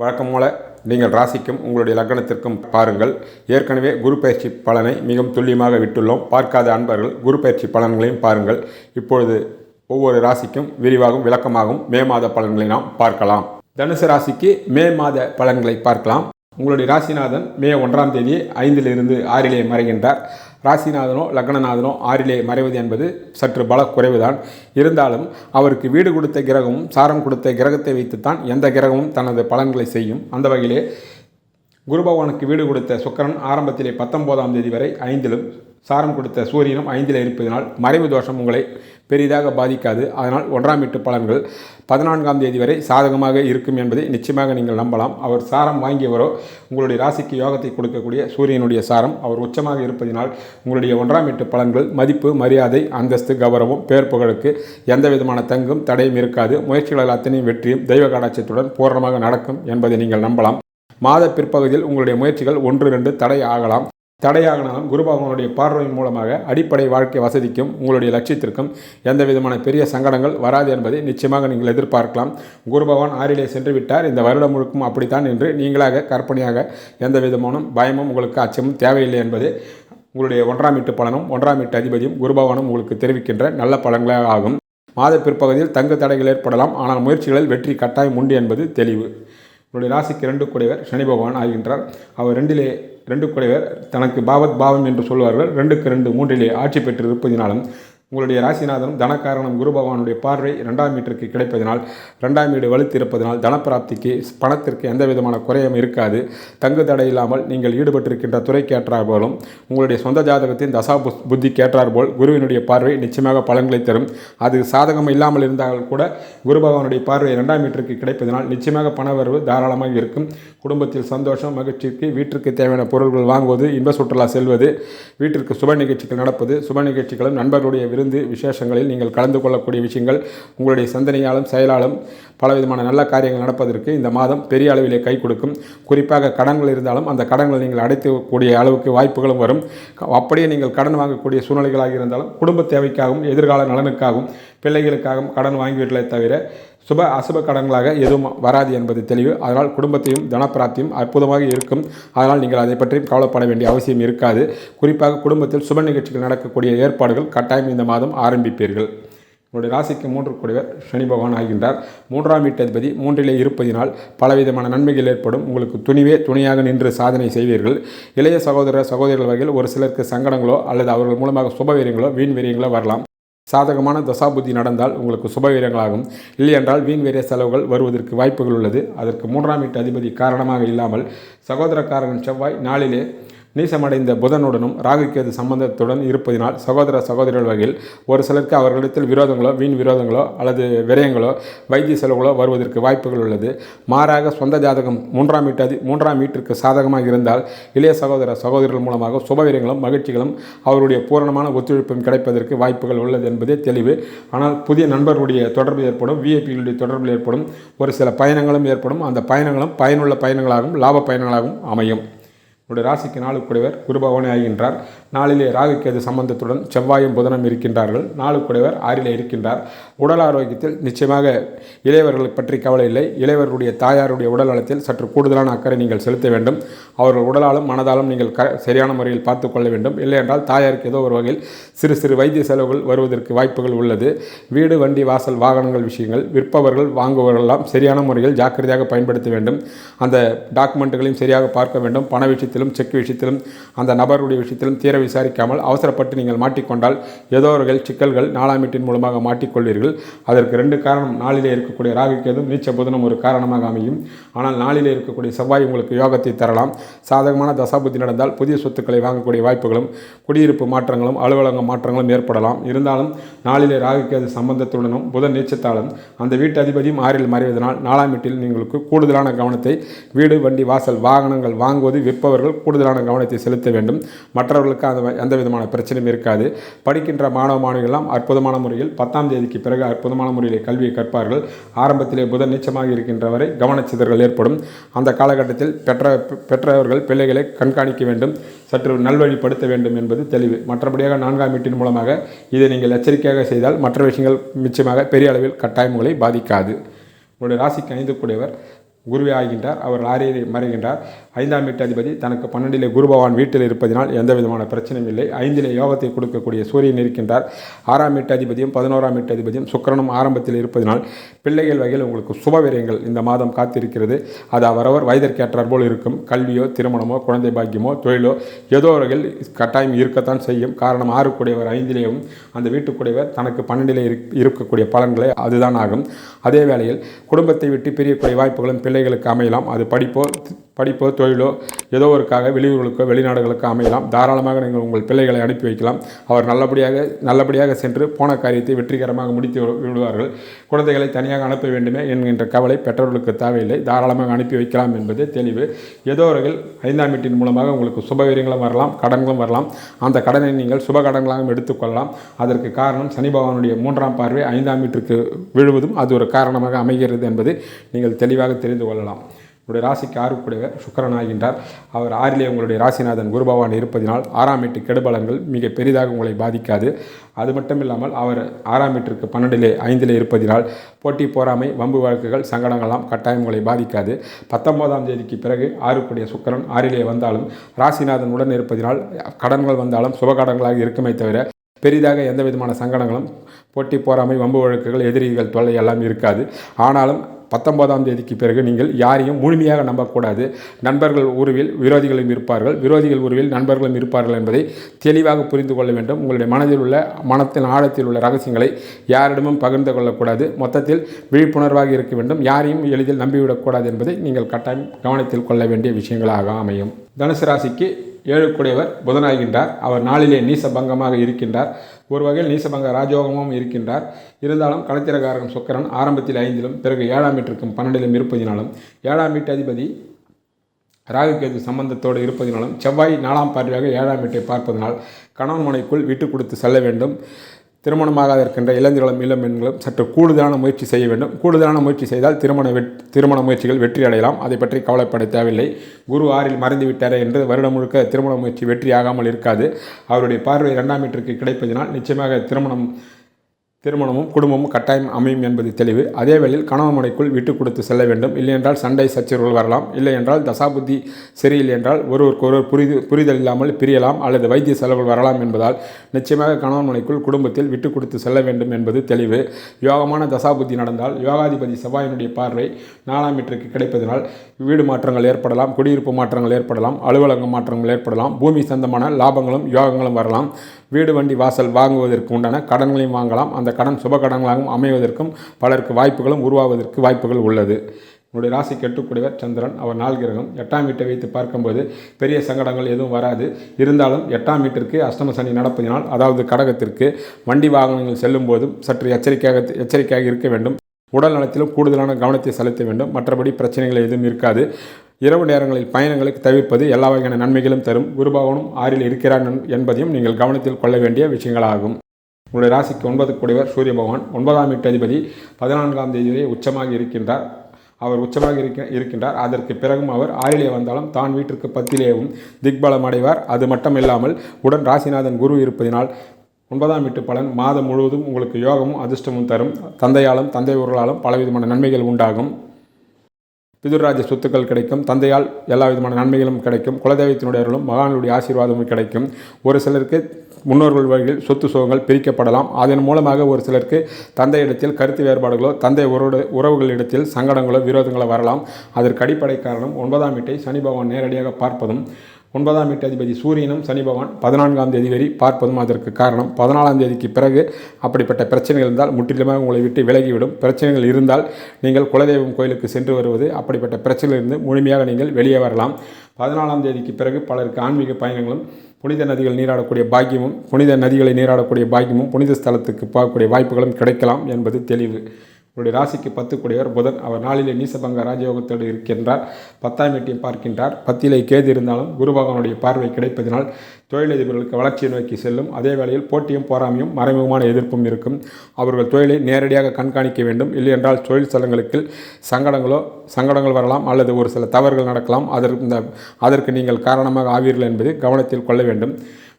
வழக்கம் போல நீங்கள் ராசிக்கும் உங்களுடைய லக்னத்திற்கும் பாருங்கள். ஏற்கனவே குரு பயிற்சி பலனை மிகவும் துல்லியமாக விட்டுள்ளோம். பார்க்காத அன்பர்கள் குரு பயிற்சி பலன்களையும் பாருங்கள். இப்பொழுது ஒவ்வொரு ராசிக்கும் விரிவாகவும் விளக்கமாகவும் மே மாத பலன்களை நாம் பார்க்கலாம். தனுசு ராசிக்கு மே மாத பலன்களை பார்க்கலாம். உங்களுடைய ராசிநாதன் மே ஒன்றாம் தேதி ஐந்திலிருந்து ஆறிலே மறைகின்றார். ராசிநாதனோ லக்னநாதனோ ஆறிலே மறைவது என்பது சற்று பல குறைவுதான் இருந்தாலும் அவருக்கு வீடு கொடுத்த கிரகமும் சாரம் கொடுத்த கிரகத்தை வைத்துத்தான் எந்த கிரகமும் தனது பலன்களை செய்யும். அந்த வகையிலே குரு பகவானுக்கு வீடு கொடுத்த சுக்கரன் ஆரம்பத்திலே பத்தொன்பதாம் தேதி வரை ஐந்திலும் சாரம் கொடுத்த சூரியனும் ஐந்தில் இருப்பதனால் மறைவு தோஷம் உங்களை பெரிதாக பாதிக்காது. அதனால் ஒன்றாம் வீட்டு பலன்கள் பதினான்காம் தேதி வரை சாதகமாக இருக்கும் என்பதை நிச்சயமாக நீங்கள் நம்பலாம். அவர் சாரம் வாங்கியவரோ உங்களுடைய ராசிக்கு யோகத்தை கொடுக்கக்கூடிய சூரியனுடைய சாரம் அவர் உச்சமாக இருப்பதினால் உங்களுடைய ஒன்றாம் வீட்டு பலன்கள் மதிப்பு மரியாதை அந்தஸ்து கௌரவம் பேர் புகழுக்கு எந்த விதமான தங்கும் தடையும் இருக்காது. முயற்சிகள் அத்தனையும் வெற்றியும் தெய்வ கடாட்சத்துடன் பூரணமாக நடக்கும் என்பதை நீங்கள் நம்பலாம். மாத பிற்பகுதியில் உங்களுடைய முயற்சிகள் ஒன்று ரெண்டு தடை ஆகலாம். தடையாகனாலும் குரு பகவானுடைய பார்வையின் மூலமாக அடிப்படை வாழ்க்கை வசதிக்கும் உங்களுடைய லட்சியத்திற்கும் எந்த விதமான பெரிய சங்கடங்கள் வராது என்பதை நிச்சயமாக நீங்கள் எதிர்பார்க்கலாம். குரு பகவான் ஆறிலே சென்று விட்டார். இந்த வருடம் முழுக்கும் அப்படித்தான் என்று நீங்களாக கற்பனையாக எந்த விதமான பயமும் உங்களுக்கு அச்சமும் தேவையில்லை என்பது உங்களுடைய ஒன்றாம் வீட்டு பலனும் ஒன்றாம் வீட்டு அதிபதியும் குருபவனும் உங்களுக்கு தெரிவிக்கின்ற நல்ல பலன்களாக ஆகும். மாத பிற்பகுதியில் தங்கு தடைகள் ஏற்படலாம். ஆனால் முயற்சிகளில் வெற்றி கட்டாயம் உண்டு என்பது தெளிவு. உங்களுடைய ராசிக்கு ரெண்டு கூடியவர் சனி பகவான் ஆகின்றார். அவர் ரெண்டிலே ரெண்டு குடைவர் தனக்கு பாவத் பாவம் என்று சொல்வார்கள். ரெண்டுக்கு ரெண்டு மூன்றிலே ஆட்சி பெற்று இருப்பதினாலும் உங்களுடைய ராசிநாதனும் தனக்காரணம் குரு பகவானுடைய பார்வை ரெண்டாம் வீட்டிற்கு கிடைப்பதனால் ரெண்டாம் வீடு வலுத்து இருப்பதனால் தனப்பிராப்திக்கு பணத்திற்கு எந்த விதமான குறையும் இருக்காது. தங்கு தடை இல்லாமல் நீங்கள் ஈடுபட்டிருக்கின்ற துறைக்கு ஏற்றார் போலும் உங்களுடைய சொந்த ஜாதகத்தின் தசா புத்தி புத்திக்கு போல் குருவினுடைய பார்வை நிச்சயமாக பலன்களை தரும். அது சாதகம் இல்லாமல் இருந்தால் கூட குரு பகவானுடைய பார்வை ரெண்டாம் வீட்டிற்கு கிடைப்பதனால் நிச்சயமாக பணவரவு தாராளமாக இருக்கும். குடும்பத்தில் சந்தோஷம் மகிழ்ச்சிக்கு வீட்டிற்கு தேவையான பொருட்கள் வாங்குவது இன்ப சுற்றுலா செல்வது வீட்டிற்கு சுப நிகழ்ச்சிகள் நடப்பது சுப நிகழ்ச்சிகளும் நண்பர்களுடைய விருந்து விசேஷங்களில் நீங்கள் கலந்து கொள்ளக்கூடிய விஷயங்கள் உங்களுடைய சிந்தனையாலும் செயலாலும் பலவிதமான நல்ல காரியங்கள் நடப்பதற்கு இந்த மாதம் பெரிய அளவிலே கை கொடுக்கும். குறிப்பாக கடன்கள் இருந்தாலும் அந்த கடன்களை நீங்கள் அடைத்துக்கூடிய அளவுக்கு வாய்ப்புகளும் வரும். அப்படியே நீங்கள் கடன் வாங்கக்கூடிய சூழ்நிலைகளாக இருந்தாலும் குடும்ப தேவைக்காகவும் எதிர்கால நலனுக்காகவும் பிள்ளைகளுக்காகவும் கடன் வாங்கிவிடலை தவிர சுப அசுப கடன்களாக எதுவும் வராது என்பது தெளிவு. அதனால் குடும்பத்தையும் தனப்பிராப்தியும் அற்புதமாக இருக்கும். அதனால் நீங்கள் அதை பற்றியும் கவலைப்பட வேண்டிய அவசியம் இருக்காது. குறிப்பாக குடும்பத்தில் சுப நிகழ்ச்சிகள் நடக்கக்கூடிய ஏற்பாடுகள் கட்டாயம் இந்த மாதம் ஆரம்பிப்பீர்கள். உங்களுடைய ராசிக்கு மூன்று கூடியவர் சனி பகவான் ஆகின்றார். மூன்றாம் வீட்டதிபதி மூன்றிலே இருப்பதினால் பலவிதமான நன்மைகள் ஏற்படும். உங்களுக்கு துணிவே துணையாக நின்று சாதனை செய்வீர்கள். இளைய சகோதர சகோதரிகள் வகையில் ஒரு சிலருக்கு சங்கடங்களோ அல்லது அவர்கள் மூலமாக சுபவீரியங்களோ வீண் வீரியங்களோ வரலாம். சாதகமான தசாபுத்தி நடந்தால் உங்களுக்கு சுபவீரங்களாகும் இல்லையென்றால் வீண் வீரிய செலவுகள் வருவதற்கு வாய்ப்புகள் உள்ளது. அதற்கு மூன்றாம் வீட்டு அதிபதி காரணமாக இல்லாமல் சகோதரக்காரன் செவ்வாய் நாளிலே நீசமடைந்த புதனுடனும் ராகுக்கேது சம்பந்தத்துடன் இருப்பதினால் சகோதர சகோதரிகள் வகையில் ஒரு சிலருக்கு அவர்களிடத்தில் விரோதங்களோ வீண் விரோதங்களோ அல்லது விரயங்களோ வைத்திய செலவுகளோ வருவதற்கு வாய்ப்புகள் உள்ளது. மாறாக சொந்த ஜாதகம் மூன்றாம் வீட்டு மூன்றாம் வீட்டிற்கு சாதகமாக இருந்தால் இளைய சகோதர சகோதரிகள் மூலமாக சுபவீரங்களும் மகிழ்ச்சிகளும் அவருடைய பூரணமான ஒத்துழைப்பும் கிடைப்பதற்கு வாய்ப்புகள் உள்ளது என்பதே தெளிவு. ஆனால் புதிய நண்பர்களுடைய தொடர்பு ஏற்படும் விஐபிகளுடைய தொடர்பு ஏற்படும் ஒரு சில பயணங்களும் ஏற்படும். அந்த பயணங்களும் பயனுள்ள பயணங்களாகவும் லாப பயணங்களாகவும் அமையும். உங்களுடைய ராசிக்கு நாலு குருபவனே ஆகின்றார். நாளிலே ராகுக்கேது சம்பந்தத்துடன் செவ்வாயும் புதனும் இருக்கின்றார்கள். நாளுக்குடையவர் ஆறிலே இருக்கின்றார். உடல் ஆரோக்கியத்தில் நிச்சயமாக இளையவர்களை பற்றி கவலை இல்லை. இளையவர்களுடைய தாயாருடைய உடல் நலத்தில் சற்று கூடுதலான அக்கறை நீங்கள் செலுத்த வேண்டும். அவர்கள் உடலாலும் மனதாலும் நீங்கள் க சரியான முறையில் பார்த்து கொள்ள வேண்டும். இல்லை என்றால் தாயாருக்கு ஏதோ ஒரு வகையில் சிறு சிறு வைத்திய செலவுகள் வருவதற்கு வாய்ப்புகள் உள்ளது. வீடு வண்டி வாசல் வாகனங்கள் விஷயங்கள் விற்பவர்கள் வாங்குபவர்கள் எல்லாம் சரியான முறையில் ஜாக்கிரதையாக பயன்படுத்த வேண்டும். அந்த டாக்குமெண்ட்டுகளையும் சரியாக பார்க்க வேண்டும். பண விஷயத்திலும் செக் விஷயத்திலும் அந்த நபருடைய விஷயத்திலும் தீர விசாரிக்காமல் அவசரப்பட்டு நீங்கள் மாட்டிக்கொண்டால் ஏதோ ஒரு சிக்கல்கள் நாலாம் வீட்டின் மூலமாக மாட்டிக்கொள்வீர்கள். அதற்கு ரெண்டு காரணம். நாளிலே இருக்கக்கூடிய ராகுக்கேதும் நீச்ச புதனம் ஒரு காரணமாக அமையும். ஆனால் நாளிலே இருக்கக்கூடிய செவ்வாய் உங்களுக்கு யோகத்தை தரலாம். சாதகமான தசாபுத்தி நடந்தால் புதிய சொத்துக்களை வாங்கக்கூடிய வாய்ப்புகளும் குடியிருப்பு மாற்றங்களும் அலுவலக மாற்றங்களும் ஏற்படலாம். இருந்தாலும் நாளிலே ராகுக்கேது சம்பந்தத்துடனும் புதன் நீச்சத்தாலும் அந்த வீட்டு அதிபதியும் ஆறில் மறைவதனால் நாலாம் வீட்டில் கூடுதலான கவனத்தை வீடு வண்டி வாசல் வாகனங்கள் வாங்குவது விற்பவர்கள் கூடுதலான கவனத்தை செலுத்த வேண்டும். மற்றவர்களுக்கு அந்த எந்த விதமான பிரச்சனையும் இருக்காது. படிக்கின்ற மாணவ மாணவிகள்லாம் அற்புதமான முறையில் பத்தாம் தேதிக்கு பிறகு அற்புதமான முறையில் கல்வியை கற்பார்கள். ஆரம்பத்திலே புதன் நீச்சமாக இருக்கின்ற வரை கவனச்சிதறல் ஏற்படும். அந்த காலகட்டத்தில் பெற்ற பெற்றவர்கள் பிள்ளைகளை கண்காணிக்க வேண்டும். சற்று நல்வழிப்படுத்த வேண்டும் என்பது தெளிவு. மற்றபடியாக நான்காம் வீட்டின் மூலமாக இதை நீங்கள் எச்சரிக்கையாக செய்தால் மற்ற விஷயங்கள் நிச்சயமாக பெரிய அளவில் கட்டாயம் உங்களை பாதிக்காது. உங்களுடைய ராசிக்கு ஐந்து கூடியவர் குருவே ஆகின்றார். அவர் ஆரியரை மறைகின்றார். ஐந்தாம் வீட்டாதிபதி தனக்கு பன்னெண்டிலே குரு பகவான் வீட்டில் இருப்பதினால் எந்த விதமான பிரச்சனையும் இல்லை. ஐந்திலே யோகத்தை கொடுக்கக்கூடிய சூரியன் இருக்கின்றார். ஆறாம் வீட்டாதிபதியும் பதினோராம் வீட்டாதிபதியும் சுக்கரனும் சுக்கிரனும் ஆரம்பத்தில் இருப்பதினால் பிள்ளைகள் வகையில் உங்களுக்கு சுபவிரயங்கள் இந்த மாதம் காத்திருக்கிறது. அது அவரவர் வயதிற்கேற்றார் போல் இருக்கும். கல்வியோ திருமணமோ குழந்தை பாக்கியமோ தொழிலோ ஏதோ வகையில் கட்டாயம் இருக்கத்தான் செய்யும். காரணம் ஆறுக்குடையவர் ஐந்திலேயும் அந்த வீட்டுக்குடையவர் தனக்கு பன்னெண்டிலே இருக்கக்கூடிய பலன்களை அதுதான் ஆகும். அதே வேளையில் குடும்பத்தை விட்டு பிரியக்கூடிய வாய்ப்புகளும் பிள்ளைகளுக்கு அமையலாம். அது படிப்போ படிப்போ தொழிலோ ஏதோ ஒருக்காக வெளியூர்களுக்கோ வெளிநாடுகளுக்கோ அமையலாம். தாராளமாக நீங்கள் உங்கள் பிள்ளைகளை அனுப்பி வைக்கலாம். அவர் நல்லபடியாக நல்லபடியாக சென்று போன காரியத்தை வெற்றிகரமாக முடித்து விடுவார்கள். குழந்தைகளை தனியாக அனுப்ப வேண்டுமே என்கின்ற கவலை பெற்றோர்களுக்கு தேவையில்லை. தாராளமாக அனுப்பி வைக்கலாம் என்பது தெளிவு. ஏதோ ஒரு வகையில் ஐந்தாம் வீட்டின் மூலமாக உங்களுக்கு சுபவீரியங்களும் வரலாம் கடன்களும் வரலாம். அந்த கடனை நீங்கள் சுப கடன்களாகவும் எடுத்துக்கொள்ளலாம் அதற்கு காரணம் சனி பகவானுடைய மூன்றாம் பார்வை ஐந்தாம் வீட்டிற்கு விழுவதும் அது ஒரு காரணமாக அமைகிறது என்பது நீங்கள் தெளிவாக தெரிந்து கொள்ளலாம். உங்களுடைய ராசிக்கு ஆறுக்குடையவர் சுக்கரன் ஆகின்றார். அவர் ஆறிலே உங்களுடைய ராசிநாதன் குருபவான் இருப்பதினால் ஆறாம் எட்டு கெடுபலங்கள் மிக பெரிதாக உங்களை பாதிக்காது. அது மட்டும் இல்லாமல் அவர் ஆறாம் எட்டிற்கு பன்னெண்டிலே ஐந்திலே இருப்பதினால் போட்டி போராமை வம்பு வழக்குகள் சங்கடங்கள்லாம் கட்டாயம் உங்களை பாதிக்காது. பத்தொன்பதாம் தேதிக்கு பிறகு ஆறுக்குடைய சுக்கரன் ஆறிலே வந்தாலும் ராசிநாதன் உடன் இருப்பதினால் கடன்கள் வந்தாலும் சுபகடன்களாக இருக்குமே தவிர பெரிதாக எந்த விதமான சங்கடங்களும் போட்டி போராமை வம்பு வழக்குகள் எதிரிகள் தொல்லை எல்லாம் இருக்காது. ஆனாலும் பத்தொன்பதாம் தேதிக்கு பிறகு நீங்கள் யாரையும் முழுமையாக நம்பக்கூடாது. நண்பர்கள் உருவில் விரோதிகளும் இருப்பார்கள். விரோதிகள் உருவில் நண்பர்களும் இருப்பார்கள் என்பதை தெளிவாக புரிந்து கொள்ள வேண்டும். உங்களுடைய மனதில் உள்ள மனத்தின் ஆழத்தில் உள்ள ரகசியங்களை யாரிடமும் பகிர்ந்து கொள்ளக்கூடாது. மொத்தத்தில் விழிப்புணர்வாக இருக்க வேண்டும். யாரையும் எளிதில் நம்பிவிடக்கூடாது என்பதை நீங்கள் கட்டாயம் கவனத்தில் கொள்ள வேண்டிய விஷயங்களாக அமையும். தனுசு ராசிக்கு ஏழுக்குடையவர் புதனாகின்றார். அவர் நாளிலே நீசபங்கமாக இருக்கின்றார். ஒரு வகையில் நீசபங்க ராஜயோகமும் இருக்கின்றார். இருந்தாலும் களத்திரகாரன் சுக்கரன் ஆரம்பத்தில் ஐந்திலும் பிறகு ஏழாம் வீட்டிற்கும் பன்னெண்டிலும் இருப்பதினாலும் ஏழாம் வீட்டு அதிபதி ராகுகேது சம்பந்தத்தோடு இருப்பதினாலும் செவ்வாய் நாலாம் பார்வையாக ஏழாம் வீட்டை பார்ப்பதனால் கணவன் மனைக்குள் விட்டு கொடுத்து செல்ல வேண்டும். திருமணமாகாத இருக்கின்ற இளைஞர்களும் இளம் பெண்களும் சற்று கூடுதலான முயற்சி செய்ய வேண்டும். கூடுதலான முயற்சி செய்தால் திருமண வெட் திருமண முயற்சிகள் வெற்றி அடையலாம். அதை பற்றி கவலைப்பட தேவையில்லை. குரு ஆறில் மறைந்து விட்டாரே என்று வருடம் முழுக்க திருமண முயற்சி வெற்றியாகாமல் இருக்காது. அவருடைய பார்வை இரண்டாம் மீட்டருக்கு கிடைப்பதினால் நிச்சயமாக திருமணம் திருமணமும் குடும்பமும் கட்டாயம் அமையும் என்பது தெளிவு. அதே வேளையில் கணவன் மனைக்குள் விட்டு கொடுத்து செல்ல வேண்டும். இல்லை என்றால் சண்டை சச்சரவுகள் வரலாம். இல்லை என்றால் தசாபுத்தி சரியில்லை என்றால் ஒருவருக்கொருவர் புரிது புரிதல் இல்லாமல் பிரியலாம் அல்லது வைத்திய செலவுகள் வரலாம் என்பதால் நிச்சயமாக கணவன் மனைக்குள் குடும்பத்தில் விட்டு கொடுத்து செல்ல வேண்டும் என்பது தெளிவு. யோகமான தசாபுத்தி நடந்தால் யோகாதிபதி செவ்வாயினுடைய பார்வை நாலாம் வீட்டிற்கு கிடைப்பதனால் வீடு மாற்றங்கள் ஏற்படலாம் குடியிருப்பு மாற்றங்கள் ஏற்படலாம் அலுவலக மாற்றங்கள் ஏற்படலாம் பூமி சந்தமான லாபங்களும் யோகங்களும் வரலாம். வீடு வண்டி வாசல் வாங்குவதற்கு உண்டான கடன்களையும் வாங்கலாம். அந்த கடன் சுப கடன்களாகவும் அமைவதற்கும் பலருக்கு வாய்ப்புகளும் உருவாவதற்கு வாய்ப்புகள் உள்ளது. உங்களுடைய ராசி கெட்டுக்கூடியவர் சந்திரன். அவர் நாள் கிரகம். எட்டாம் வீட்டை வைத்து பார்க்கும்போது பெரிய சங்கடங்கள் எதுவும் வராது. இருந்தாலும் எட்டாம் வீட்டிற்கு அஷ்டம சனி நடப்பதினால் அதாவது கடகத்திற்கு வண்டி வாகனங்கள் செல்லும் போதும் சற்று எச்சரிக்கையாக எச்சரிக்கையாக இருக்க வேண்டும். உடல் நலத்திலும் கூடுதலான கவனத்தை செலுத்த வேண்டும். மற்றபடி பிரச்சனைகள் எதுவும் இருக்காது. இரவு நேரங்களில் பயணங்களுக்கு தவிர்ப்பது எல்லா வகையான நன்மைகளும் தரும். குருபகவனும் ஆறில் இருக்கிறார் என்பதையும் நீங்கள் கவனத்தில் கொள்ள வேண்டிய விஷயங்களாகும். உங்களுடைய ராசிக்கு ஒன்பது கூடியவர் சூரிய பகவான். ஒன்பதாம் வீட்டு அதிபதி பதினான்காம் தேதி வரை உச்சமாக இருக்கின்றார். அவர் உச்சமாக இருக்க இருக்கின்றார். அதற்கு பிறகும் அவர் ஆறிலே வந்தாலும் தான் வீட்டிற்கு பத்திலேயும் திக்பலம் அடைவார். அது மட்டும் இல்லாமல் உடன் ராசிநாதன் குரு இருப்பதினால் ஒன்பதாம் வீட்டு பலன் மாதம் முழுவதும் உங்களுக்கு யோகமும் அதிர்ஷ்டமும் தரும். தந்தையாலும் தந்தை உருளாலும் பலவிதமான நன்மைகள் உண்டாகும். பிதுர்ராஜ சொத்துக்கள் கிடைக்கும். தந்தையால் எல்லா விதமான நன்மைகளும் கிடைக்கும். குலதெய்வத்தினுடைய அருளும் மகானுடைய ஆசீர்வாதமும் கிடைக்கும். ஒரு சிலருக்கு முன்னோர்கள் வழியில் சொத்து சுகங்கள் பிரிக்கப்படலாம். அதன் மூலமாக ஒரு சிலருக்கு தந்தையிடத்தில் கருத்து வேறுபாடுகளோ தந்தை உறவு உறவுகளிடத்தில் சங்கடங்களோ விரோதங்களோ வரலாம். அதற்கு அடிப்படை காரணம் ஒன்பதாம் வீட்டை சனி பகவான் நேரடியாக பார்ப்பதும் ஒன்பதாம் வீட்டு அதிபதி சூரியனும் சனி பகவான் பதினான்காம் தேதி வரை பார்ப்பதும் அதற்கு காரணம். பதினாலாம் தேதிக்கு பிறகு அப்படிப்பட்ட பிரச்சனைகள் இருந்தால் முற்றிலுமாக உங்களை விட்டு விலகிவிடும். பிரச்சனைகள் இருந்தால் நீங்கள் குலதெய்வம் கோயிலுக்கு சென்று வருவது அப்படிப்பட்ட பிரச்சனையிலிருந்து முழுமையாக நீங்கள் வெளியே வரலாம். பதினாலாம் தேதிக்கு பிறகு பலருக்கு ஆன்மீக பயணங்களும் புனித நதிகள் நீராடக்கூடிய பாக்கியமும் புனித நதிகளை நீராடக்கூடிய பாக்கியமும் புனித ஸ்தலத்துக்கு போகக்கூடிய வாய்ப்புகளும் கிடைக்கலாம் என்பது தெளிவு. உங்களுடைய ராசிக்கு பத்து கூடியவர் புதன். அவர் நாளிலே நீசபங்க ராஜயோகத்தோடு இருக்கின்றார். பத்தாம் வீட்டையும் பார்க்கின்றார். பத்திலே கேது இருந்தாலும் குரு பகவானுடைய பார்வை கிடைப்பதனால் தொழிலதிபர்களுக்கு வளர்ச்சியை நோக்கி செல்லும். அதே வேளையில் போட்டியும் போராமையும் மறைமுகமான எதிர்ப்பும் இருக்கும். அவர்கள் தொழிலை நேரடியாக கண்காணிக்க வேண்டும். இல்லை என்றால் தொழில் ஸ்தலங்களுக்கு சங்கடங்களோ சங்கடங்கள் வரலாம். அல்லது ஒரு சில தவறுகள் நடக்கலாம். அதற்கு இந்த அதற்கு நீங்கள் காரணமாக ஆவீர்கள் என்பது கவனத்தில் கொள்ள வேண்டும்.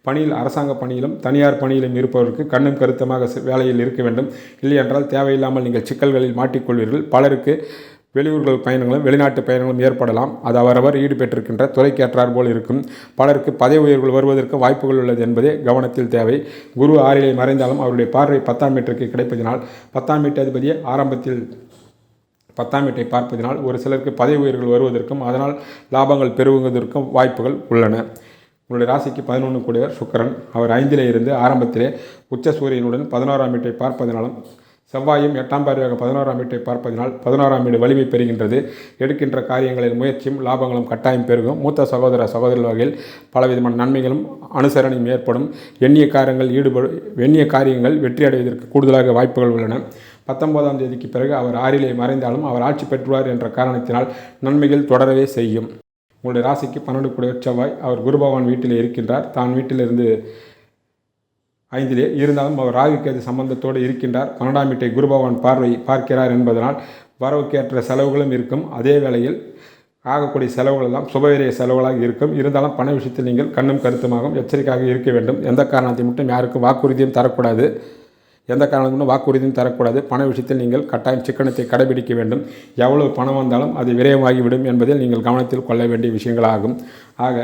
பணியில் அரசாங்க பணியிலும் தனியார் பணியிலும் இருப்பவருக்கு கண்ணும் கருத்தமாக வேலையில் இருக்க வேண்டும். இல்லை என்றால் தேவையில்லாமல் நீங்கள் சிக்கல்களில் மாட்டிக்கொள்வீர்கள். பலருக்கு வெளியூர்கள் பயணங்களும் வெளிநாட்டு பயணங்களும் ஏற்படலாம். அது அவரவர் ஈடுபட்டிருக்கின்ற துறைக்கேற்றார் போல் இருக்கும். பலருக்கு பதவி உயர்வுகள் வருவதற்கு வாய்ப்புகள் உள்ளது என்பதே கவனத்தில் தேவை. குரு ஆறிலே மறைந்தாலும் அவருடைய பார்வை பத்தாம் மீட்டருக்கு கிடைப்பதினால் பத்தாம் மீட்டர் அதிபதியே ஆரம்பத்தில் பத்தாம் வீட்டை பார்ப்பதினால் ஒரு சிலருக்கு பதவி உயர்வுகள் வருவதற்கும் அதனால் லாபங்கள் பெருகுவதற்கும் வாய்ப்புகள் உள்ளன. உங்களுடைய ராசிக்கு பதினொன்று கூடியவர் சுக்கரன். அவர் ஐந்திலே இருந்து ஆரம்பத்திலே உச்ச சூரியனுடன் பதினோராம் வீட்டை பார்ப்பதினாலும் செவ்வாயும் எட்டாம் பார்வையாக பதினோராம் வீட்டை பார்ப்பதினால் பதினோராம் வீடு வலிமை பெறுகின்றது. எடுக்கின்ற காரியங்களில் முயற்சியும் லாபங்களும் கட்டாயம் பெருகும். மூத்த சகோதர சகோதரர் வகையில் பலவிதமான நன்மைகளும் அனுசரணையும் ஏற்படும். எண்ணிய காரியங்கள் ஈடுபடு எண்ணிய காரியங்கள் வெற்றி அடைவதற்கு கூடுதலாக வாய்ப்புகள் உள்ளன. பத்தொன்பதாம் தேதிக்கு பிறகு அவர் ஆறிலே மறைந்தாலும் அவர் ஆட்சி பெற்றுவார் என்ற காரணத்தினால் நன்மைகள் தொடரவே செய்யும். உங்களுடைய ராசிக்கு பன்னெண்டு கூடிய செவ்வாய். அவர் குரு பகவான் வீட்டில் இருக்கின்றார். தான் வீட்டிலிருந்து ஐந்திலே இருந்தாலும் அவர் ராகுக்கேது சம்பந்தத்தோடு இருக்கின்றார். பன்னெண்டாம் வீட்டை குரு பகவான் பார்வை பார்க்கிறார் என்பதனால் வரவுக்கேற்ற செலவுகளும் இருக்கும். அதே வேளையில் ஆகக்கூடிய செலவுகள் எல்லாம் சுபவீரிய செலவுகளாக இருக்கும். இருந்தாலும் பண விஷயத்தில் நீங்கள் கண்ணும் கருத்துமாகவும் எச்சரிக்கையாக இருக்க வேண்டும். எந்த காரணத்தை மட்டும் யாருக்கும் வாக்குறுதியும் தரக்கூடாது. எந்த காரணத்திலும் வாக்குறுதியும் தரக்கூடாது. பண விஷயத்தில் நீங்கள் கட்டாயம் சிக்கனத்தை கடைபிடிக்க வேண்டும். எவ்வளவு பணம் வந்தாலும் அது விரயமாகிவிடும் என்பதில் நீங்கள் கவனத்தில் கொள்ள வேண்டிய விஷயங்களாகும். ஆக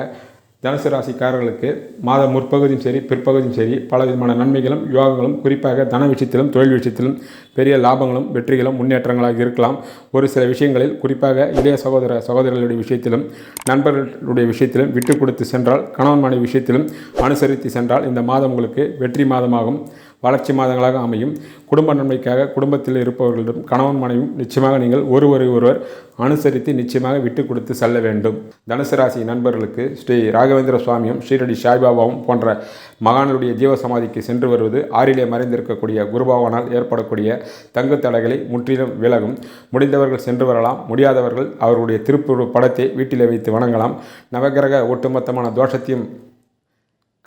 தனுசு ராசிக்காரர்களுக்கு மாத முற்பகுதியும் சரி பிற்பகுதியும் சரி பலவிதமான நன்மைகளும் யோகங்களும் குறிப்பாக தன விஷயத்திலும் தொழில் விஷயத்திலும் பெரிய லாபங்களும் வெற்றிகளும் முன்னேற்றங்களாக இருக்கலாம். ஒரு சில விஷயங்களில் குறிப்பாக இளைய சகோதர சகோதரர்களுடைய விஷயத்திலும் நண்பர்களுடைய விஷயத்திலும் விட்டு கொடுத்து சென்றால் கணவன் மனைவி விஷயத்திலும் அனுசரித்து சென்றால் இந்த மாதம் உங்களுக்கு வெற்றி மாதமாகும் வளர்ச்சி மாதங்களாக அமையும். குடும்ப நன்மைக்காக குடும்பத்தில் இருப்பவர்களிடம் கணவன் மனைவியும் நிச்சயமாக நீங்கள் ஒருவரை ஒருவர் அனுசரித்து நிச்சயமாக விட்டு கொடுத்து செல்ல வேண்டும். தனுசு ராசி நண்பர்களுக்கு ஸ்ரீ ராகவேந்திர சுவாமியும் ஸ்ரீரடி சாய்பாபாவும் போன்ற மகான்களுடைய ஜீவ சமாதிக்கு சென்று வருவது ஆறிலே மறைந்திருக்கக்கூடிய குருபாவனால் ஏற்படக்கூடிய தங்கு தடைகளை முற்றிலும் விலகும். முடிந்தவர்கள் சென்று வரலாம். முடியாதவர்கள் அவர்களுடைய திருப்புரு படத்தை வீட்டிலே வைத்து வணங்கலாம். நவகிரக ஒட்டுமொத்தமான தோஷத்தையும்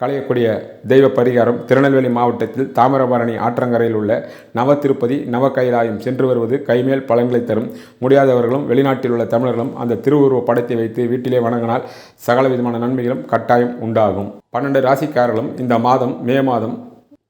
களையக்கூடிய தெய்வ பரிகாரம் திருநெல்வேலி மாவட்டத்தில் தாமிரபரணி ஆற்றங்கரையில் உள்ள நவ திருப்பதி நவ கைலாயம் சென்று வருவது கைமேல் பலன்களை தரும். முடியாதவர்களும் வெளிநாட்டில் உள்ள தமிழர்களும் அந்த திருவுருவ படத்தை வைத்து வீட்டிலே வணங்கினால் சகல விதமான நன்மைகளும் கட்டாயம் உண்டாகும். பன்னெண்டு ராசிக்காரர்களும் இந்த மாதம் மே மாதம்